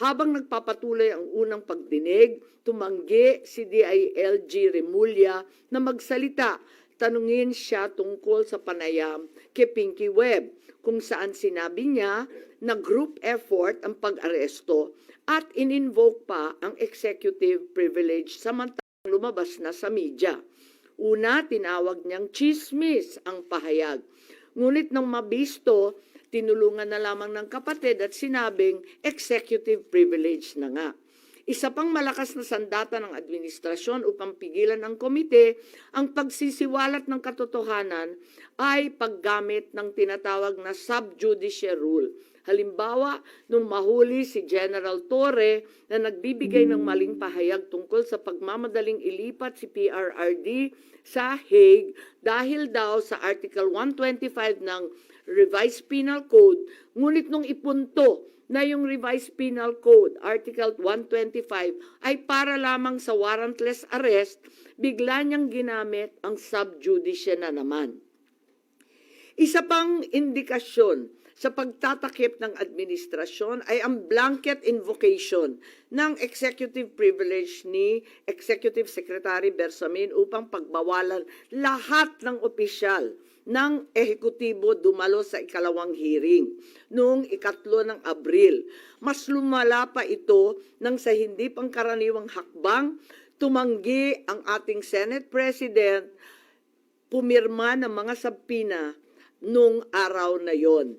Habang nagpapatuloy ang unang pagdinig, tumanggi si DILG Remulla na magsalita. Tanungin siya tungkol sa panayam kay Pinky Webb kung saan sinabi niya na group effort ang pag-aresto at in-invoke pa ang executive privilege samantalang lumabas na sa media. Una, tinawag niyang chismis ang pahayag. Ngunit nang mabisto, tinulungan na lamang ng kapatid at sinabing executive privilege na nga. Isa pang malakas na sandata ng administrasyon upang pigilan ng komite ang pagsisiwalat ng katotohanan ay paggamit ng tinatawag na subjudice rule. Halimbawa, nung mahuli si General Torre na nagbibigay ng maling pahayag tungkol sa pagmamadaling ilipat si PRRD sa Hague dahil daw sa Article 125 ng Revised Penal Code, ngunit nung ipunto na yung Revised Penal Code, Article 125, ay para lamang sa warrantless arrest, bigla niyang ginamit ang subjudice na naman. Isa pang indikasyon sa pagtatakip ng administrasyon ay ang blanket invocation ng executive privilege ni Executive Secretary Bersamin upang pagbawalan lahat ng opisyal ng ehekutibo dumalo sa ikalawang hearing noong ikatlo ng Abril. Mas lumala pa ito nang sa hindi pangkaraniwang hakbang tumanggi ang ating Senate President pumirma ng mga sabpina nung araw na yon.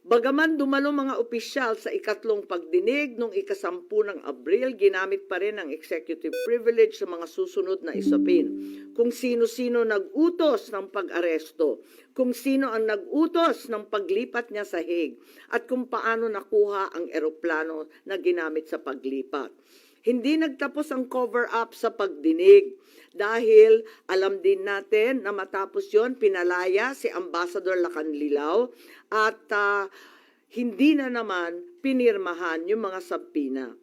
Bagaman dumalo mga opisyal sa ikatlong pagdinig nung ikasampu ng Abril, ginamit pa rin ang executive privilege sa mga susunod na isapin. Kung sino-sino nag-utos ng pag-aresto, kung sino ang nag-utos ng paglipat niya sa Hague, at kung paano nakuha ang eroplano na ginamit sa paglipat. Hindi nagtapos ang cover-up sa pagdinig dahil alam din natin na matapos yon pinalaya si Ambassador Lacanlilao at ah, hindi na naman pinirmahan yung mga sabpina.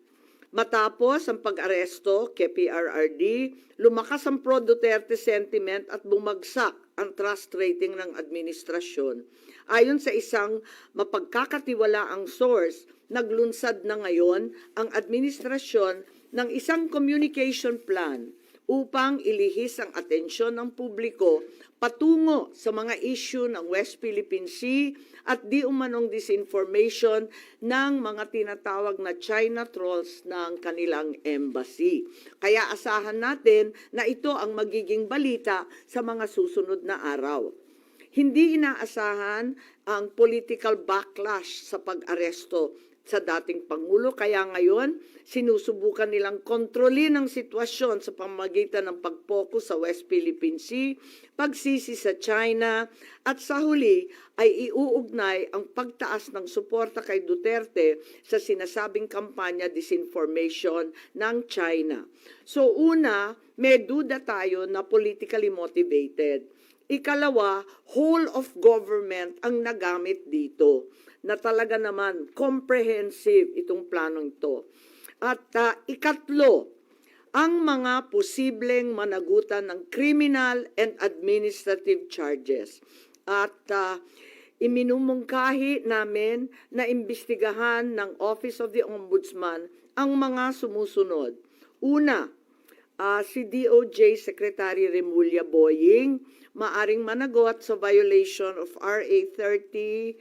Matapos ang pag-aresto kay PRRD, lumakas ang pro-Duterte sentiment at bumagsak ang trust rating ng administrasyon. Ayon sa isang mapagkakatiwalaang source, naglunsad na ngayon ang administrasyon ng isang communication plan upang ilihis ang atensyon ng publiko patungo sa mga issue ng West Philippine Sea at di umanong disinformation ng mga tinatawag na China trolls ng kanilang embassy. Kaya asahan natin na ito ang magiging balita sa mga susunod na araw. Hindi inaasahan ang political backlash sa pag-aresto sa dating Pangulo. Kaya ngayon, sinusubukan nilang kontrolin ang sitwasyon sa pamagitan ng pag-focus sa West Philippine Sea, pagsisi sa China, at sa huli ay iuugnay ang pagtaas ng suporta kay Duterte sa sinasabing kampanya disinformation ng China. So una, may duda tayo na politically motivated. Ikalawa, whole of government ang nagamit dito na talaga naman comprehensive itong planong ito. At ah, ikatlo, ang mga posibleng managutan ng criminal and administrative charges. At ah, iminumungkahi namin na imbestigahan ng Office of the Ombudsman ang mga sumusunod. Una, ah, si DOJ Secretary Remulla Boying maaring managot sa violation of RA 3019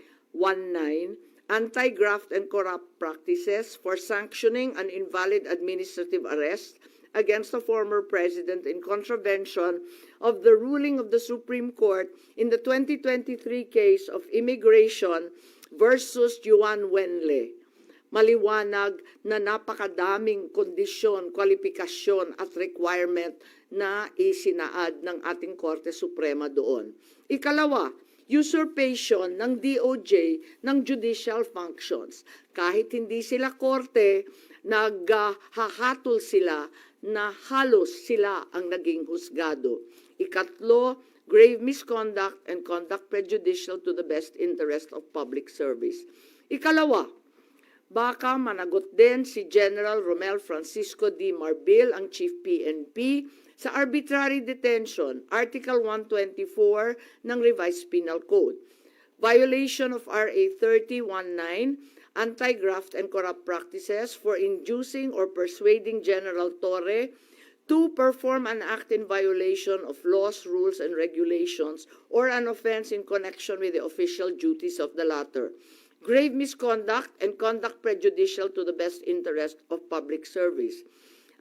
Anti-Graft and Corrupt Practices for sanctioning an invalid administrative arrest against a former president in contravention of the ruling of the Supreme Court in the 2023 case of immigration versus Juan Wenle maliwanag na napakadaming kondisyon, kwalifikasyon at requirement na isinaad ng ating Korte Suprema doon. Ikalawa, usurpation ng DOJ ng judicial functions. Kahit hindi sila korte, naghahatol sila na halos sila ang naging husgado. Ikatlo, grave misconduct and conduct prejudicial to the best interest of public service. Ikalawa, Baka managot din si General Romel Francisco D. Marbil, ang Chief PNP, sa arbitrary detention, Article 124 ng Revised Penal Code. Violation of RA 3019, anti-graft and corrupt practices for inducing or persuading General Torre to perform an act in violation of laws, rules, and regulations or an offense in connection with the official duties of the latter. Grave misconduct and conduct prejudicial to the best interest of public service.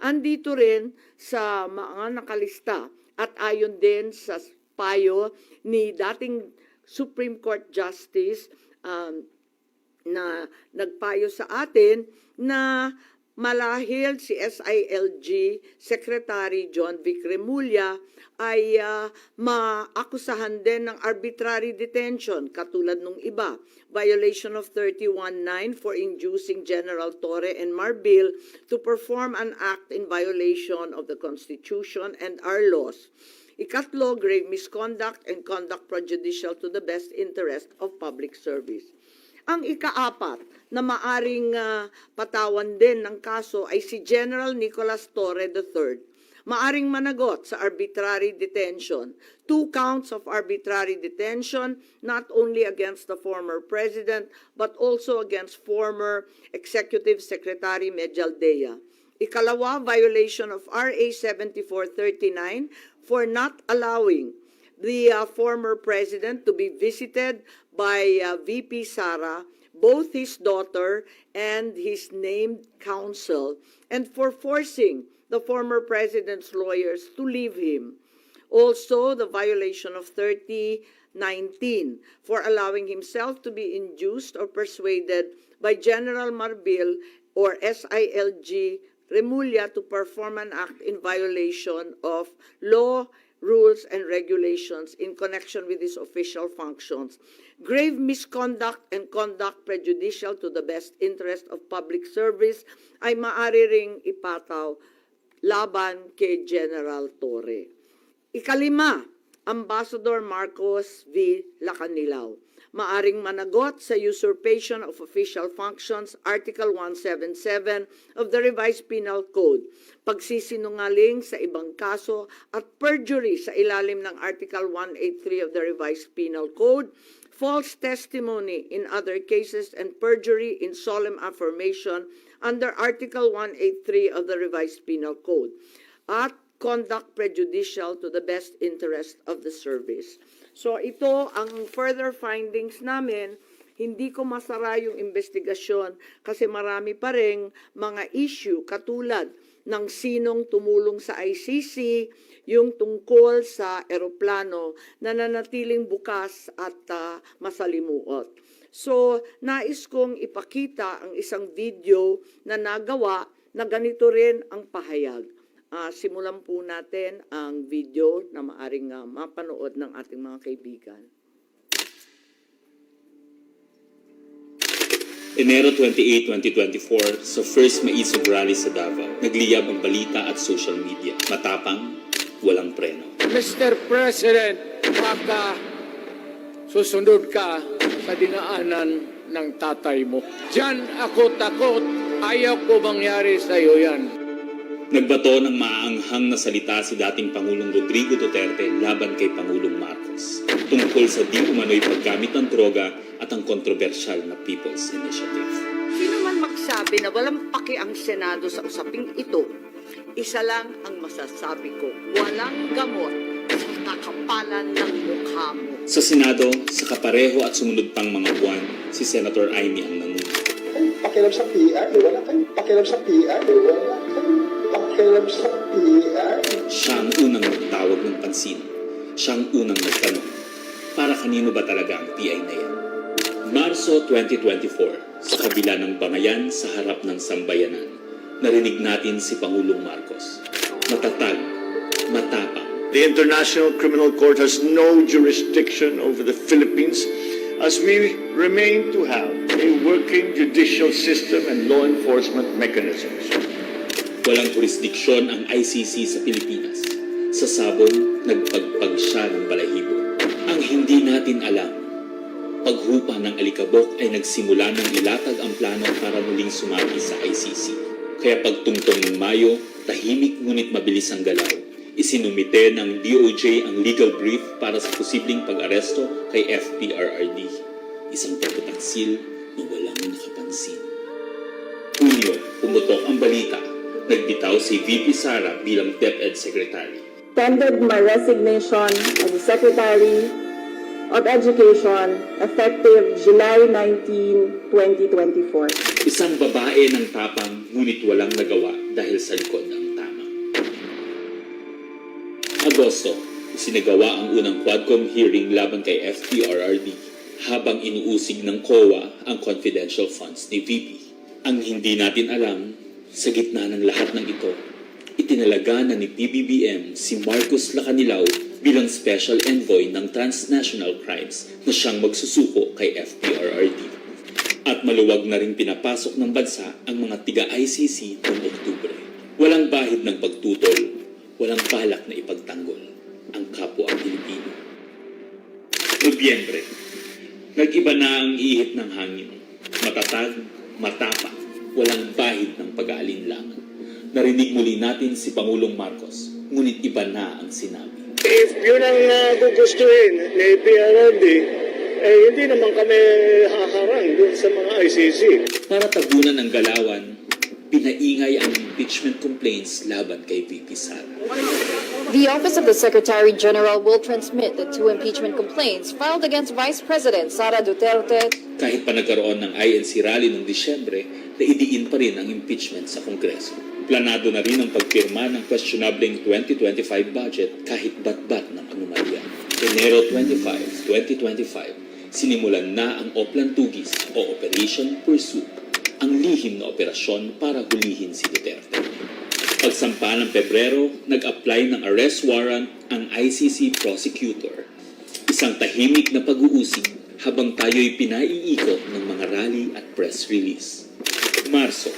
Andito rin sa mga nakalista at ayon din sa payo ni dating Supreme Court Justice um, na nagpayo sa atin na malahil si SILG Secretary John Vic Remulla ay ah, maakusahan din ng arbitrary detention katulad nung iba. Violation of 31.9 for inducing General Torre and Marbil to perform an act in violation of the Constitution and our laws. Ikatlo, grave misconduct and conduct prejudicial to the best interest of public service. Ang ikaapat na maaring ah, patawan din ng kaso ay si General Nicolas Torre III. Maaring managot sa arbitrary detention. Two counts of arbitrary detention, not only against the former president, but also against former Executive Secretary Medialdea. Ikalawa, violation of RA 7439 for not allowing the uh, former president to be visited by uh, VP Sara, both his daughter and his named counsel, and for forcing the former president's lawyers to leave him. Also, the violation of 3019 for allowing himself to be induced or persuaded by General Marbil or SILG Remulla to perform an act in violation of law, rules, and regulations in connection with his official functions. Grave misconduct and conduct prejudicial to the best interest of public service ay maaari ring ipataw laban kay General Torre. Ikalima, Ambassador Marcos V. Lacanilao. Maaring managot sa usurpation of official functions, Article 177 of the Revised Penal Code, pagsisinungaling sa ibang kaso at perjury sa ilalim ng Article 183 of the Revised Penal Code, false testimony in other cases, and perjury in solemn affirmation under Article 183 of the Revised Penal Code, at conduct prejudicial to the best interest of the service. So ito ang further findings namin. Hindi ko masara yung investigasyon kasi marami pa rin mga issue katulad ng sinong tumulong sa ICC, yung tungkol sa eroplano na nanatiling bukas at ah, masalimuot. So, nais kong ipakita ang isang video na nagawa na ganito rin ang pahayag. Ah, simulan po natin ang video na maaring ah, mapanood ng ating mga kaibigan. Enero 28, 2024, sa first maisog rally sa Davao, nagliyab ang balita at social media. Matapang, walang preno. Mr. President, baka susunod ka sa dinaanan ng tatay mo. Diyan ako takot. Ayaw ko mangyari sa iyo yan. Nagbato ng maaanghang na salita si dating Pangulong Rodrigo Duterte laban kay Pangulong Marcos tungkol sa di umano'y paggamit ng droga at ang kontrobersyal na People's Initiative. Sino man magsabi na walang paki ang Senado sa usaping ito, isa lang ang masasabi ko, walang gamot sa kakapalan ng mukha mo. Sa Senado, sa kapareho at sumunod pang mga buwan, si Senator Amy ang kayong pakialam sa PR, wala kayong pakialam sa PR, wala kayong sa PR. Siya ang unang nagtawag ng pansin. Siya ang unang nagtanong, para kanino ba talaga ang PI na yan? Marso 2024, sa kabila ng bangayan sa harap ng sambayanan, narinig natin si Pangulong Marcos. Matatag, matapang, The International Criminal Court has no jurisdiction over the Philippines as we remain to have a working judicial system and law enforcement mechanisms. Walang jurisdiksyon ang ICC sa Pilipinas. Sa sabong, nagpagpag siya ng balahibo. Ang hindi natin alam, paghupa ng alikabok ay nagsimula ng ilatag ang plano para muling sumagi sa ICC. Kaya pagtungtong ng Mayo, tahimik ngunit mabilis ang galaw. Isinumite ng DOJ ang legal brief para sa posibleng pag-aresto kay FPRRD. Isang pagpataksil na walang nakapansin. Hunyo, pumutok ang balita. Nagbitaw si VP Sara bilang DepEd Secretary. tendered my resignation as the Secretary of Education effective July 19, 2024. Isang babae ng tapang ngunit walang nagawa dahil sa likod ang tama. Agosto, isinagawa ang unang Quadcom hearing laban kay FPRRD habang inuusig ng COA ang confidential funds ni VP. Ang hindi natin alam, sa gitna ng lahat ng ito, itinalaga na ni PBBM si Marcos Lacanilaw bilang special envoy ng transnational crimes na siyang magsusuko kay FPRRD. At maluwag na rin pinapasok ng bansa ang mga tiga-ICC noong Oktubre. Walang bahid ng pagtutol, walang balak na ipagtanggol ang kapwa Pilipino. Nobyembre, nag-iba na ang ihip ng hangin. Matatag, matapang, walang bahid ng pag-aalinlangan. Narinig muli natin si Pangulong Marcos, ngunit iba na ang sinabi. If yun ang uh, gugustuhin ni PRRD, eh hindi naman kami haharang dun sa mga ICC. Para tabunan ang galawan, pinaingay ang impeachment complaints laban kay VP Sara. The Office of the Secretary General will transmit the two impeachment complaints filed against Vice President Sara Duterte Kahit pa nagkaroon ng INC rally noong Disyembre, naidiin pa rin ang impeachment sa Kongreso. Planado na rin ang pagpirma ng questionableng 2025 budget kahit bat-bat ng anomalya. Enero 25, 2025, sinimulan na ang Oplan Tugis o Operation Pursuit, ang lihim na operasyon para hulihin si Duterte. Pagsampa ng Pebrero, nag-apply ng arrest warrant ang ICC prosecutor. Isang tahimik na pag-uusig habang tayo'y pinaiikot ng mga rally at press release. Marso,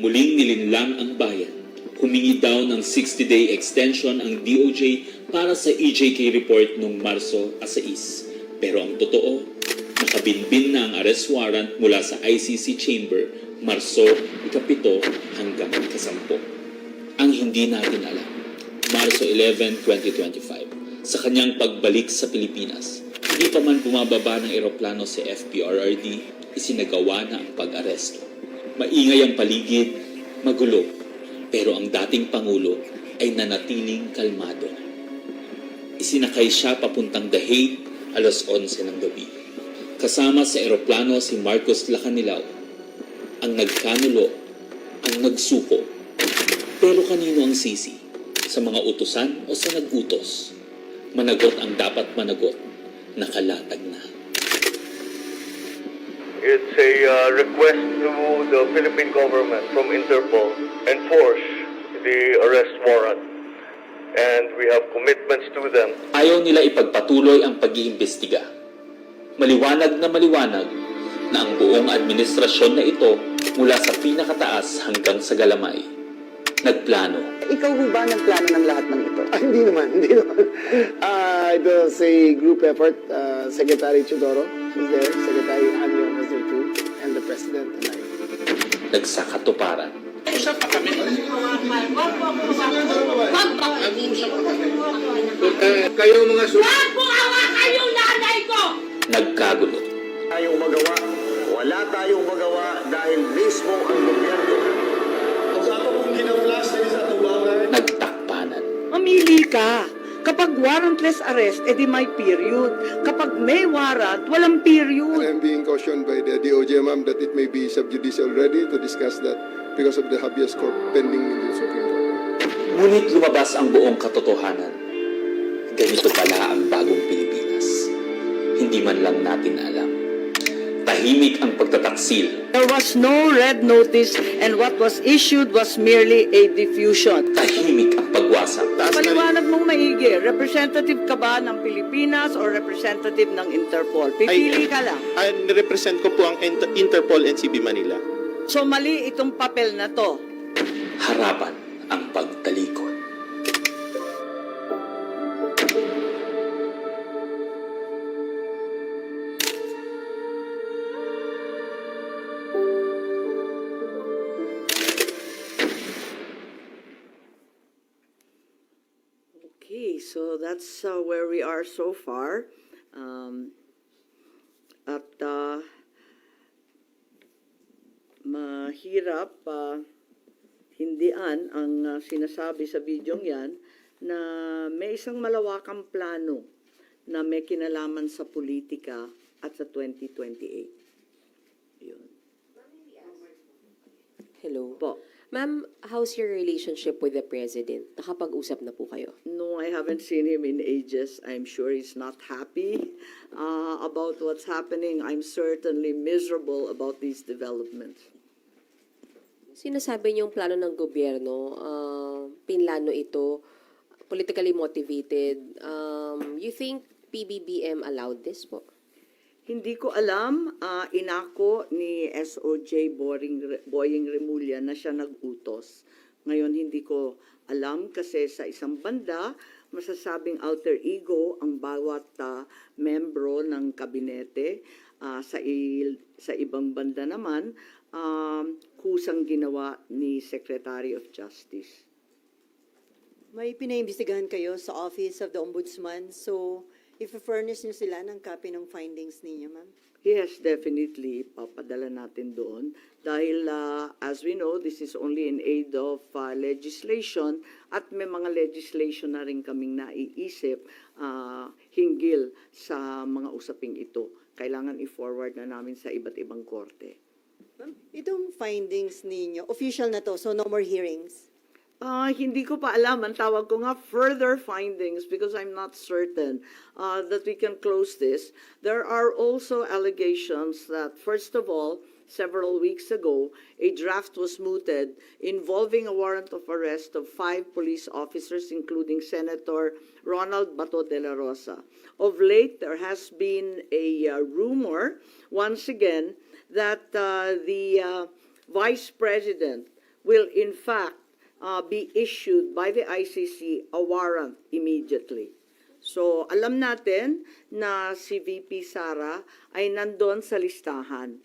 muling nilinlang ang bayan. Humingi daw ng 60-day extension ang DOJ para sa EJK report noong Marso 6. Pero ang totoo, nakabinbin na ang arrest warrant mula sa ICC chamber Marso 7 hanggang 10 ang hindi natin alam. Marso 11, 2025, sa kanyang pagbalik sa Pilipinas, hindi pa man bumababa ng eroplano si FPRRD, isinagawa na ang pag-aresto. Maingay ang paligid, magulo, pero ang dating Pangulo ay nanatiling kalmado. Isinakay siya papuntang The Hague alas 11 ng gabi. Kasama sa eroplano si Marcos Lacanilaw, ang nagkanulo, ang nagsuko, pero kanino ang sisi? Sa mga utusan o sa nagutos? Managot ang dapat managot, nakalatag na. It's a uh, request to the Philippine government from Interpol enforce the arrest warrant. And we have commitments to them. Ayaw nila ipagpatuloy ang pag-iimbestiga. Maliwanag na maliwanag na ang buong administrasyon na ito mula sa pinakataas hanggang sa galamay. Nagplano Ikaw ho ba nagplano ng lahat ng ito? Ah, hindi naman, hindi naman. Uh, it was a group effort. Uh, Secretary Chudoro was there, Secretary Anyo nagsakatuparan. kayo mga su- Nagkagulo. Tayong magawa, wala tayong magawa dahil mismo ang warrantless arrest, edi may period. Kapag may warrant, walang period. I'm being cautioned by the DOJ, ma'am, that it may be sub judice already to discuss that because of the habeas corpus pending in the Supreme Court. Ngunit lumabas ang buong katotohanan. Ganito pala ang bagong Pilipinas. Hindi man lang natin alam. Tahimik ang pagtataksil. There was no red notice and what was issued was merely a diffusion. Tahimik ang pagwasak. Paliwanag mong maigi, representative ka ba ng Pilipinas or representative ng Interpol? Pipili ka lang. Ah, represent ko po ang Inter- Interpol NCB Manila. So mali itong papel na to. Harapan ang pagtalikod. That's uh, where we are so far. Um, at uh, mahirap pa hindian ang ah, sinasabi sa bidyong yan na may isang malawakang plano na may kinalaman sa politika at sa 2028. Yun. Hello. Po. Ma'am, how's your relationship with the President? Nakapag-usap na po kayo? No, I haven't seen him in ages. I'm sure he's not happy uh, about what's happening. I'm certainly miserable about these developments. Sinasabi niyong plano ng gobyerno, uh, pinlano ito, politically motivated. Um, you think PBBM allowed this po? Hindi ko alam, ah, inako ni SOJ Boring, Boying Remulla na siya nag-utos. Ngayon hindi ko alam kasi sa isang banda, masasabing alter ego ang bawat ah, membro ng kabinete. Ah, sa, il- sa ibang banda naman, um, kusang ginawa ni Secretary of Justice. May pinaimbestigahan kayo sa Office of the Ombudsman. So, if-furnish niyo sila ng copy ng findings ninyo, ma'am? Yes, definitely. Papadala natin doon. Dahil, uh, as we know, this is only in aid of uh, legislation at may mga legislation na rin kaming naiisip uh, hinggil sa mga usaping ito. Kailangan i-forward na namin sa iba't ibang korte. Ma'am, itong findings ninyo, official na to, so no more hearings. Ah, hindi ko pa alam. Ang tawag ko nga further findings because I'm not certain uh, that we can close this. There are also allegations that, first of all, several weeks ago, a draft was mooted involving a warrant of arrest of five police officers, including Senator Ronald Bato de la Rosa. Of late, there has been a uh, rumor, once again, that uh, the uh, Vice President will in fact uh, be issued by the ICC a warrant immediately. So, alam natin na si VP Sara ay nandun sa listahan.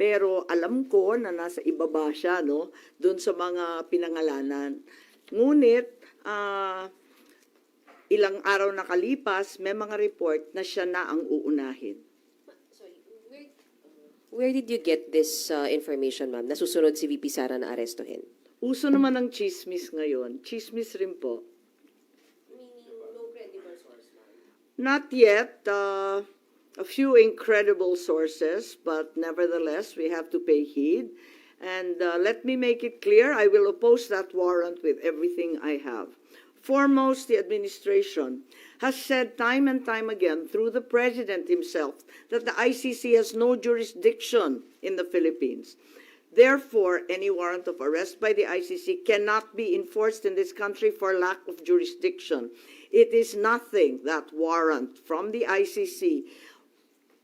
Pero alam ko na nasa ibaba siya, no? Doon sa mga pinangalanan. Ngunit, ah, ilang araw nakalipas, may mga report na siya na ang uunahin. Where did you get this uh, information, ma'am? Nasusunod si VP Sara na arestuhin? Uso naman ng chismis ngayon. Chismis rin po. Not yet. Uh, a few incredible sources, but nevertheless, we have to pay heed. And uh, let me make it clear I will oppose that warrant with everything I have. Foremost, the administration has said time and time again through the president himself that the ICC has no jurisdiction in the Philippines. Therefore, any warrant of arrest by the ICC cannot be enforced in this country for lack of jurisdiction. It is nothing, that warrant from the ICC,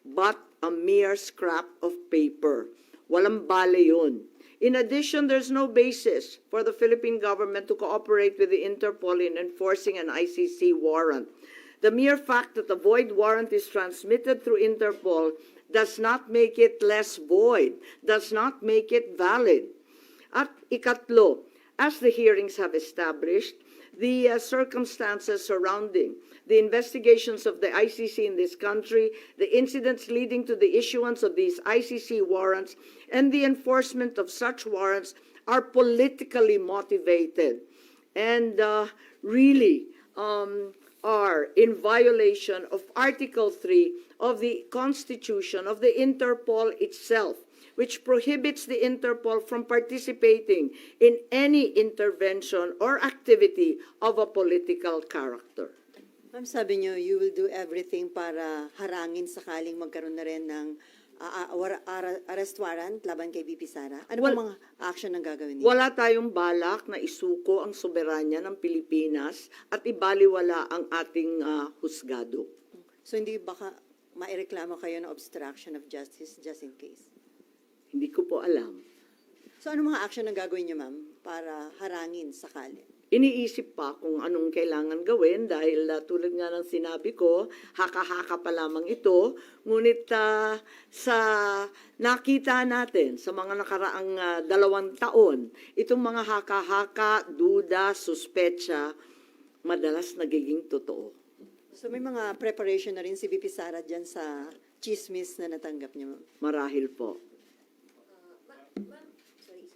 but a mere scrap of paper. Walang bale yun. In addition, there's no basis for the Philippine government to cooperate with the Interpol in enforcing an ICC warrant. The mere fact that a void warrant is transmitted through Interpol does not make it less void, does not make it valid. At ikatlo, as the hearings have established, the uh, circumstances surrounding the investigations of the ICC in this country, the incidents leading to the issuance of these ICC warrants, and the enforcement of such warrants are politically motivated and uh, really um, are in violation of Article 3 of the Constitution of the Interpol itself, which prohibits the Interpol from participating in any intervention or activity of a political character. Ma'am, sabi niyo, you will do everything para harangin sakaling magkaroon na rin ng ah, war- arrest warrant laban kay BP Sara. Ano Wal- mga action ang gagawin niyo? Wala tayong balak na isuko ang soberanya ng Pilipinas at ibaliwala ang ating ah, husgado. So, hindi baka maireklamo kayo ng obstruction of justice just in case? Hindi ko po alam. So, ano mga action ang gagawin niyo, ma'am, para harangin sakali? Iniisip pa kung anong kailangan gawin dahil ah, tulad nga ng sinabi ko, haka-haka pa lamang ito. Ngunit ah, sa nakita natin sa mga nakaraang ah, dalawang taon, itong mga haka-haka, duda, suspecha, madalas nagiging totoo. So, may mga preparation na rin si BP Sara dyan sa chismis na natanggap niyo, ma'am? Marahil po. Ma'am,